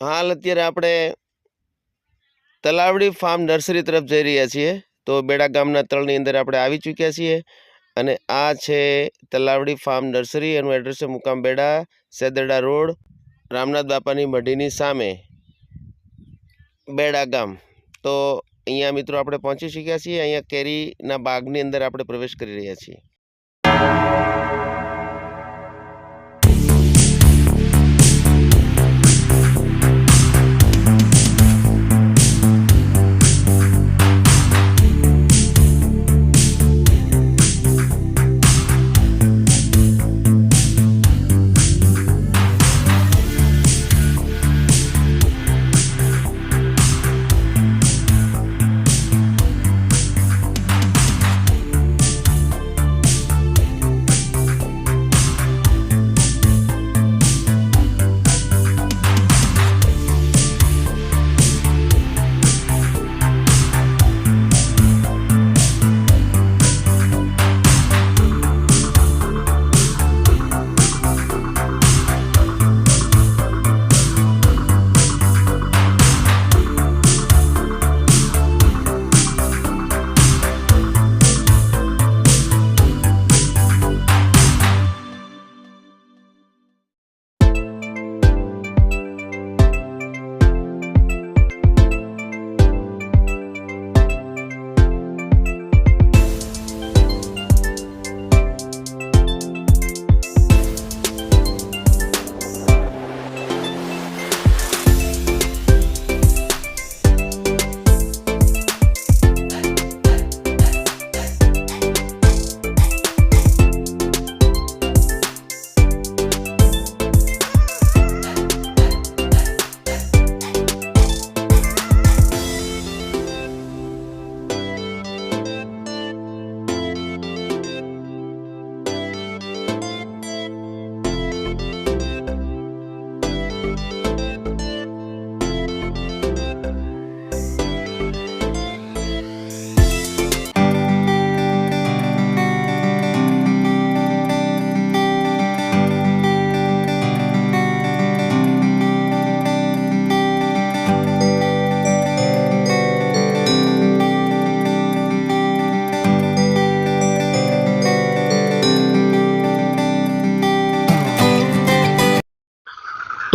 હાલ અત્યારે આપણે તલાવડી ફાર્મ નર્સરી તરફ જઈ રહ્યા છીએ. તો બેડા ગામના તળની અંદર આપણે આવી ચૂક્યા છીએ અને આ છે તલાવડી ફાર્મ નર્સરી. એનું એડ્રેસ છે મુકામ બેડા, સેદરડા રોડ, રામનાથ બાપાની મઢીની સામે, બેડા ગામ. તો અહીંયા મિત્રો આપણે પહોંચી શક્યા છીએ. અહીંયા કેરીના બાગની અંદર આપણે પ્રવેશ કરી રહ્યા છીએ.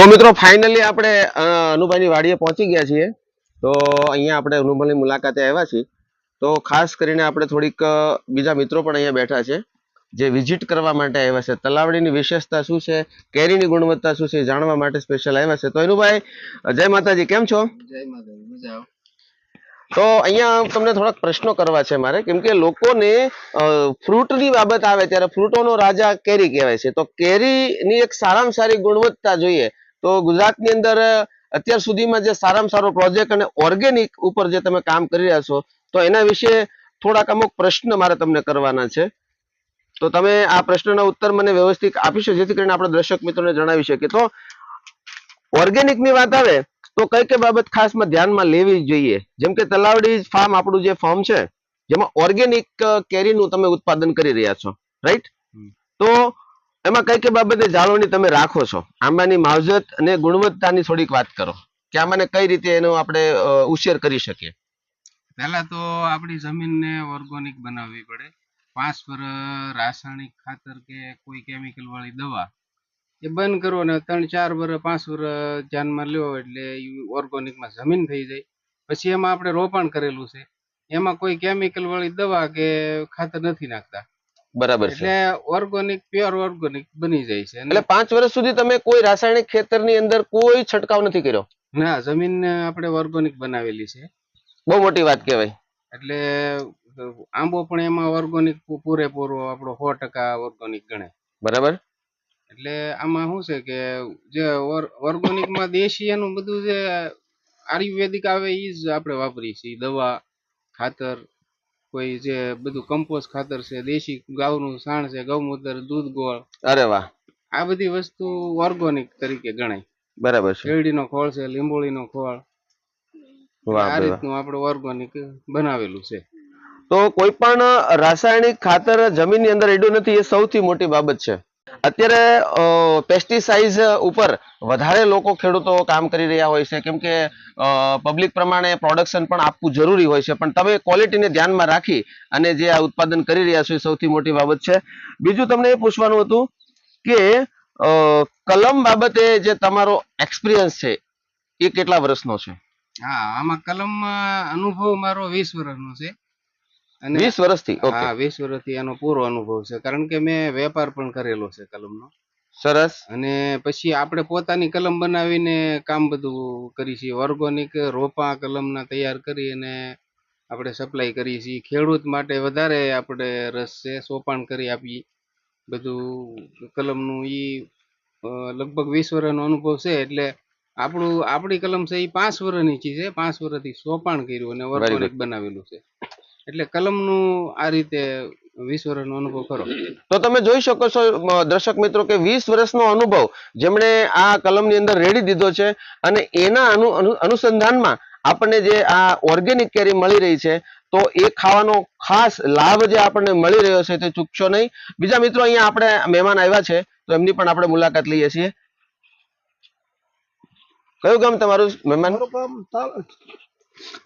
તો મિત્રો ફાઇનલી આપણે અનુભાઈની વાડીએ પહોંચી ગયા છીએ. તો અહીંયા આપણે અનુભાઈની મુલાકાતે આવ્યા છીએ. તો ખાસ કરીને આપણે થોડીક બીજા મિત્રો પણ અહીંયા બેઠા છે જે વિઝિટ કરવા માટે આવ્યા છે. તલાવડીની વિશેષતા શું છે? કેરીની ગુણવત્તા શું છે? જાણવા માટે સ્પેશિયલ આવ્યા છે. તો અનુભાઈ જય માતાજી કેમ છો? જય માતાજી મજા તો અહીંયા તમને થોડાક પ્રશ્નો કરવા છે મારે. કેમ કે લોકોને ફ્રૂટની બાબત આવે ત્યારે ફ્રૂટોનો રાજા કેરી કહેવાય છે. તો કેરીની એક સારામાં સારી ગુણવત્તા જોઈએ. તો ગુજરાતની અંદર અત્યાર સુધીમાં જે સારામાં સારો પ્રોજેક્ટ અને ઓર્ગેનિક ઉપર જે તમે કામ કરી રહ્યા છો તો એના વિશે થોડાક અમુક પ્રશ્ન મારે તમને કરવાના છે. તો તમે આ પ્રશ્નના ઉત્તર મને વ્યવસ્થિત આપીશો જેથી કરીને આપણે દર્શક મિત્રોને જણાવી શકીએ. તો ઓર્ગેનિકની વાત આવે તો કઈ કઈ બાબત ખાસમાં ધ્યાનમાં લેવી જોઈએ? જેમ કે તલાવડી ફાર્મ આપણું જે ફાર્મ છે જેમાં ઓર્ગેનિક કેરીનું તમે ઉત્પાદન કરી રહ્યા છો રાઈટ તો એમાં કઈ કઈ બાબતે જાળવણી તમે રાખો છો? આંબાની માવજત અને ગુણવત્તાની થોડીક વાત કરો. કે આમાંને કઈ રીતે એનો આપણે ઉછેર કરી શકીએ? પહેલા તો આપણી જમીનને ઓર્ગોનિક બનાવવી પડે. પાંચ પર રાસાયણિક ખાતર કે કોઈ કેમિકલ વાળી દવા એ બંધ કરો ને ત્રણ ચાર વર પાંચ વર ધ્યાનમાં લ્યો એટલે ઓર્ગોનિકમાં જમીન થઈ જાય. પછી એમાં આપણે રોપાણ કરેલું છે. એમાં કોઈ કેમિકલ વાળી દવા કે ખાતર નથી નાખતા. બરાબર છે. એટલે ઓર્ગોનિક પ્યોર ઓર્ગોનિક બની જાય છે. એટલે પાંચ વર્ષ સુધી તમે કોઈ રાસાયણિક ખેતરની અંદર કોઈ છંટકાવ નથી કર્યો? ના જમીન આપણે ઓર્ગોનિક બનાવેલી છે. બહુ મોટી વાત કહેવાય. એટલે આંબો પણ એમાં ઓર્ગોનિક પૂરેપૂરો આપણો સો ટકા ઓર્ગોનિક ગણે બરાબર. એટલે આમાં શું છે કે જે ઓર્ગોનિકમાં દેશી બધું જે આયુર્વેદિક આવે એ જ આપણે વાપરીએ છીએ. દવા ખાતર કોઈ જે બધું કમ્પોસ્ટ ખાતર છે દેશી ગાવનું સાણ છે ગૌમૂત્ર દૂધ ગોળ. અરે વાહ. આ બધી વસ્તુ ઓર્ગોનિક તરીકે ગણાય. બરાબર છે. શેરડીનો ખોળ છે લીંબોળીનો ખોળ. આ રીતનું આપણે ઓર્ગોનિક બનાવેલું છે. તો કોઈ પણ રાસાયણિક ખાતર જમીનની અંદર એડ્યું નથી એ સૌથી મોટી બાબત છે. અત્યારે પેસ્ટિસાઇડ ઉપર વધારે લોકો ખેડૂતો કામ કરી રહ્યા હોય છે. કેમ કે પબ્લિક પ્રમાણે પ્રોડક્શન પણ આપવું જરૂરી હોય છે. પણ તમે ક્વોલિટીને ધ્યાનમાં રાખી અને જે આ ઉત્પાદન કરી રહ્યા છો એ સૌથી મોટી બાબત છે. બીજું તમને એ પૂછવાનું હતું કે કલમ બાબતે જે તમારો એક્સપિરિયન્સ છે, એ કેટલા વર્ષનો છે? હા, આમાં કલમ અનુભવ મારો વીસ વર્ષનો છે. વીસ વર્ષથી હા વીસ વર્ષથી એનો પૂરો અનુભવ છે. કારણ કે મેં વેપાર પણ કરેલો છે કલમનો. સરસ. અને પછી આપણે પોતાની કલમ બનાવીને કામ બધું કરીએ છીએ. ઓર્ગોનિક રોપા કલમના તૈયાર કરી અને આપણે સપ્લાય કરીએ છીએ. ખેડૂત માટે વધારે આપણે રસ છે સોપાણ કરી આપીએ. બધું કલમનું ઈ લગભગ વીસ વર્ષનો અનુભવ છે. એટલે આપણું આપણી કલમ છે એ પાંચ વર્ષની ચીજ છે. પાંચ વર્ષથી સોપાણ કર્યું અને ઓર્ગોનિક બનાવેલું છે. એટલે કલમનું આ રીતે વીસ વર્ષનો અનુભવ ખરો. તો તમે જોઈ શકો છો દર્શક મિત્રો કે વીસ વર્ષનો અનુભવ જેમણે આ કલમની અંદર રેડી દીધો છે અને એના અનુ અનુ- અનુસંધાનમાં આપણને જે આ ઓર્ગેનિક કેરી મળી રહી છે તો એ ખાવાનો ખાસ લાભ જે આપણને મળી રહ્યો છે તે ચૂકશો નહીં. બીજા મિત્રો અહીંયા આપણે મહેમાન આવ્યા છે તો એમની પણ આપણે મુલાકાત લઈએ છીએ. કયું ગામ તમારું મહેમાન?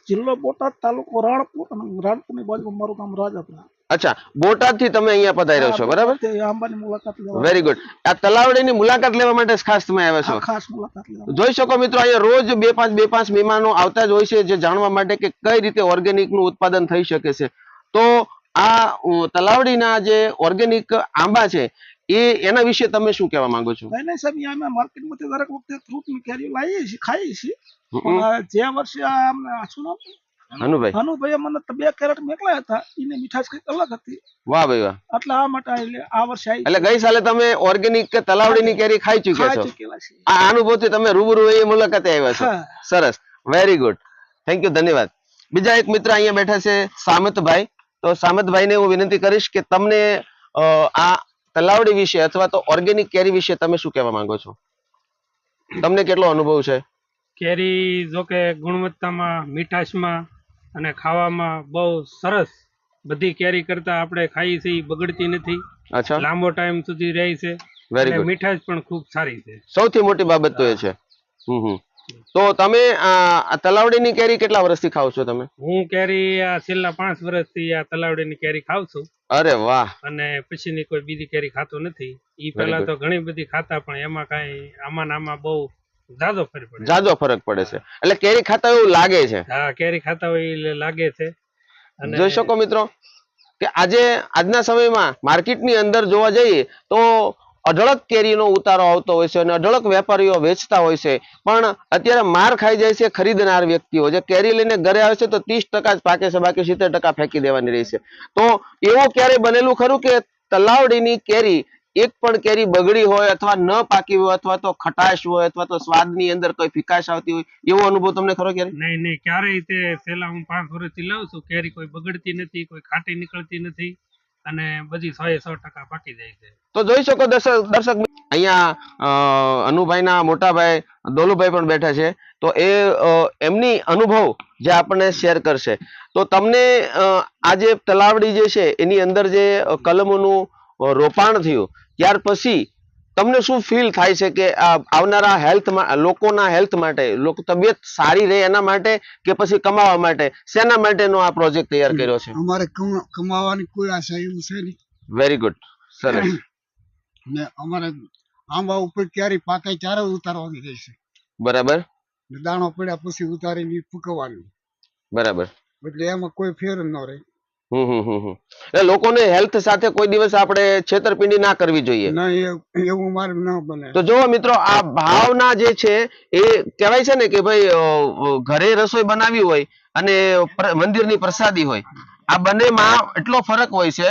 જિલ્લો બોટાદ તાલુકો રાણપુર અને રાણપુરની બાજુમાં મારું ગામ રાજાપુરા. અચ્છા બોટાદથી તમે અહીંયા પધાર્યો છો બરાબર? આંબાની મુલાકાત લેવા વેરી ગુડ આ તલાવડીની મુલાકાત લેવા માટે ખાસ તમે આવ્યા છો? ખાસ મુલાકાત લેવા જોઈ શકો મિત્રો અહીંયા રોજ બે પાંચ બે પાંચ મહેમાનો આવતા જ હોય છે જે જાણવા માટે કે કઈ રીતે ઓર્ગેનિકનું ઉત્પાદન થઈ શકે છે. તો આ તલાવડીના જે ઓર્ગેનિક આંબા છે એ એના વિશે તમે શું કહેવા માંગો છો? નહીં નહીં સાહેબ અહીંયા અમે માર્કેટમાંથી દરેક વખતે ફ્રૂટની કેરીઓ લાવીએ છીએ ખાઈએ છીએ. જે વર્ષે અમને શું નામ? હનુભાઈ. ભાનુભાઈએ મને બે કેરેટ મોકલ્યા હતા એને મીઠાશ કંઈક અલગ હતી. વાહ ભાઈ વાહ. એટલે આ માટે એટલે આ વર્ષે આવી એટલે ગઈ સાલે તમે ઓર્ગેનિક કે તલાવડીની કેરી ખાઈ ચૂક્યા છો? આ અનુભવથી તમે રૂબરૂ એ મુલાકાતે આવ્યા છો. સરસ. વેરી ગુડ થેન્ક યુ ધન્યવાદ. બીજા એક મિત્ર અહીંયા બેઠા છે સામતભાઈ. તો સામતભાઈને હું વિનંતી કરીશ કે તમને આ તલાવડી વિશે અથવા તો ઓર્ગેનિક કેરી વિશે તમે શું કહેવા માંગો છો? તમને કેટલો અનુભવ છે? કેરી જો કે ગુણવત્તામાં મીઠાશમાં અને ખાવામાં બહુ સરસ બધી કેરી કરતા આપણે ખાઈએ છીએ બગડતી નથી. અચ્છા. લાંબો ટાઈમ સુધી રહે છે. વેરી ગુડ મીઠાશ પણ ખૂબ સારી છે. સૌથી મોટી બાબત તો એ છે. હમ હમ. તો તમે આ તલાવડીની કેરી કેટલા વર્ષથી ખાવ છો તમે? હું કેરી આ છેલ્લા પાંચ વર્ષથી આ તલાવડીની કેરી ખાવ છું. અરે વાહ. અને પછીની કોઈ બીજી કેરી ખાતો નથી. ઈ પહેલા તો ઘણી બધી ખાતા પણ એમાં કઈ આમાં આમાં બહુ જાજો ફરક પડે. જાજો ફરક પડે છે. એટલે કેરી ખાતા એવું લાગે છે? હા કેરી ખાતા હોય એટલે લાગે છે. અને જોઈ શકો મિત્રો કે આજે આજના સમયમાં માર્કેટની અંદર જોવા જઈએ તો અઢળક કેરીનો ઉતારો આવતો હોય છે અને અઢળક વેપારીઓ વેચતા હોય છે. પણ અત્યારે માર ખાઈ જાય છે ખરીદનાર વ્યક્તિઓ. જે કેરી લઈને ઘરે આવે છે તો ત્રીસ ટકા જ પાકે છે, બાકી સિત્તેર ટકા ફેંકી દેવાની રહી છે. તો એવું ક્યારે બનેલું ખરું કે તલાવડીની કેરી એક પણ કેરી બગડી હોય અથવા ન પાકી હોય અથવા તો ખટાશ હોય અથવા તો સ્વાદની અંદર કોઈ ફિકાશ આવતી હોય? એવો અનુભવ તમને ખરો ક્યારે નહીં નહીં. ક્યારેય તે હું પાંચ વર્ષથી લઉં છું. કેરી કોઈ બગડતી નથી, કોઈ ખાટી નીકળતી નથી. અને બધી સો સો ટકા પાકી જાય છે. તો જોઈ શકો દર્શક દર્શક અહીંયા અનુભાઈના મોટાભાઈ દોલુભાઈ પણ બેઠા છે. તો એ એમની અનુભવ જે આપણને શેર કરશે. તો તમને આ જે તલાવડી જે છે, એની અંદર જે કલમોનું રોપાણ થયું, ત્યાર પછી તમને શું ફીલ થાય છે કે આ આવનારા હેલ્થ લોકોના હેલ્થ માટે લોકો તબિયત સારી રહે એના માટે કે પછી કમાવા માટે? શેના માટેનો આ પ્રોજેક્ટ તૈયાર કર્યો છે? અમારે કમા- કમાવાની કોઈ આશા એવું છે નહીં. વેરી ગુડ સરસ. ને અમારે આંબા ઉપર ક્યારે પાકે ત્યારે ઉતારવાની રહેશે બરાબર. દાણો પડ્યા પછી ઉતારીને ઈ બરાબર. એટલે એમાં કોઈ ફેર ન રહે. એટલે લોકોને હેલ્થ સાથે કોઈ દિવસ આપણે છેતરપિંડી ના કરવી જોઈએ. ના એવું મારે ન બને. તો જો મિત્રો આ ભાવના જે છે એ કહેવાય છે ને કે ભાઈ ઘરે રસોઈ બનાવી હોય અને મંદિરની પ્રસાદી હોય આ બંનેમાં એટલો ફરક હોય છે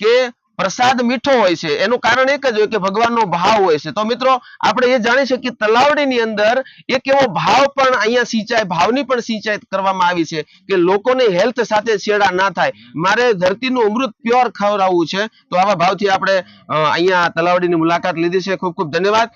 કે પ્રસાદ મીઠો હોય છે. એનું કારણ એક જ હોય કે ભગવાનનો ભાવ હોય છે. તો મિત્રો, આપણે એ જાણી શકીએ તલાવડીની અંદર એક એવો ભાવ પણ અહીંયા સિંચાઈ, ભાવની પણ સિંચાઈ કરવામાં આવી છે કે લોકોને હેલ્થ સાથે છેડા ના થાય. મારે ધરતીનું અમૃત પ્યોર ખવડાવવું છે. તો આવા ભાવથી આપણે અહીંયા તલાવડીની મુલાકાત લીધી છે. ખૂબ ખૂબ ધન્યવાદ.